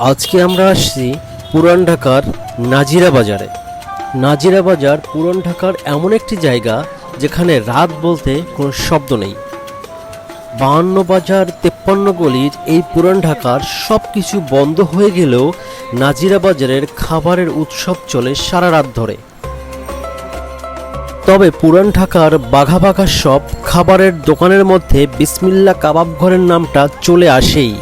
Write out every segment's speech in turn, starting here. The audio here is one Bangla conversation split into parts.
আজকে আমরা আসছি পুরান ঢাকার নাজিরা বাজারে। নাজিরা বাজার পুরান ঢাকার এমন একটি জায়গা যেখানে রাত বলতে কোনো শব্দ নেই। বাহান্ন বাজার তেপ্পান্ন গলির এই পুরান ঢাকার সব কিছু বন্ধ হয়ে গেলেও নাজিরা বাজারের খাবারের উৎসব চলে সারা রাত ধরে। তবে পুরান ঢাকার বাঘা বাঘা সব খাবারের দোকানের মধ্যে বিসমিল্লা কাবাব ঘরের নামটা চলে আসেই।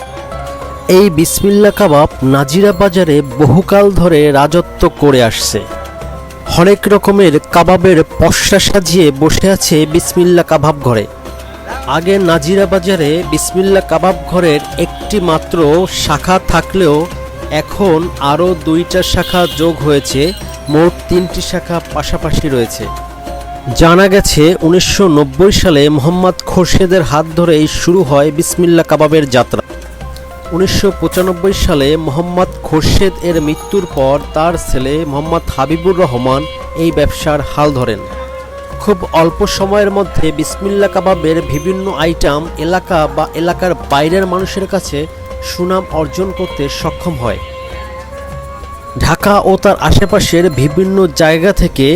এই বিসমিল্লা কাবাব নাজিরা বাজারে বহুকাল ধরে রাজত্ব করে আসছে। হরেক রকমের কাবাবের পশরা সাজিয়ে বসে আছে বিসমিল্লা কাবাব ঘরে। আগে নাজিরা বাজারে বিসমিল্লা কাবাব ঘরের একটি মাত্র শাখা থাকলেও এখন আরও দুইটা শাখা যোগ হয়েছে, মোট তিনটি শাখা পাশাপাশি রয়েছে। জানা গেছে, উনিশশো নব্বই সালে মোহাম্মদ খোরশেদের হাত ধরেই শুরু হয় বিসমিল্লা কাবাবের যাত্রা। উনিশশো পঁচানব্বই সালে মোহাম্মদ খোরশেদ এর মৃত্যুর পর তার ছেলে মোহাম্মদ হাবিবুর রহমান এই ব্যবসার হাল ধরেন। খুব অল্প সময়ের মধ্যে বিসমিল্লা কাবাবের বিভিন্ন আইটেম এলাকা বা এলাকার বাইরের মানুষের কাছে সুনাম অর্জন করতে সক্ষম হয়। ঢাকা ও তার আশেপাশের বিভিন্ন জায়গা থেকে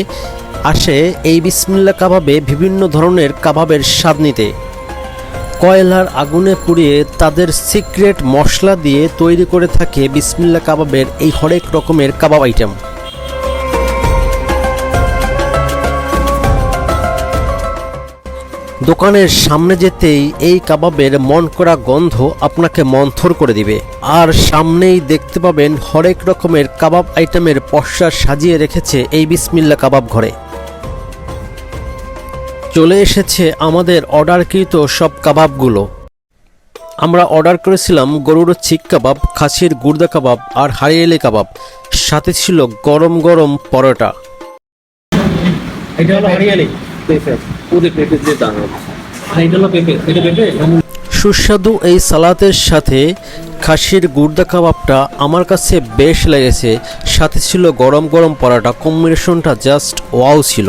আসে এই বিসমিল্লা কাবাবে বিভিন্ন ধরনের কাবাবের স্বাদ নিতে। কয়লার আগুনে পুড়িয়ে তাদের সিক্রেট মশলা দিয়ে তৈরি করে থাকে বিসমিল্লা কাবাবের এই হরেক রকমের কাবাব আইটেম। দোকানের সামনে যেতেই এই কাবাবের মন করা গন্ধ আপনাকে মন্থর করে দিবে। আর সামনেই দেখতে পাবেন হরেক রকমের কাবাব আইটেমের পশ্চা সাজিয়ে রেখেছে এই বিসমিল্লা কাবাব ঘরে। চলে এসেছে আমাদের অর্ডারকৃত সব কাবাবগুলো। আমরা অর্ডার করেছিলাম গরুর চিক কাবাব খাসির গুর্দা কাবাব আর হারিয়েলি কাবাব। সাথে ছিল গরম গরম পরোটা। এটা হলো হরিয়ালি। সুস্বাদু এই সালাতের সাথে খাসির গুর্দা কাবাবটা আমার কাছে বেশ লেগেছে। সাথে ছিল গরম গরম পরোটা। কম্বিনেশনটা জাস্ট ওয়াও ছিল।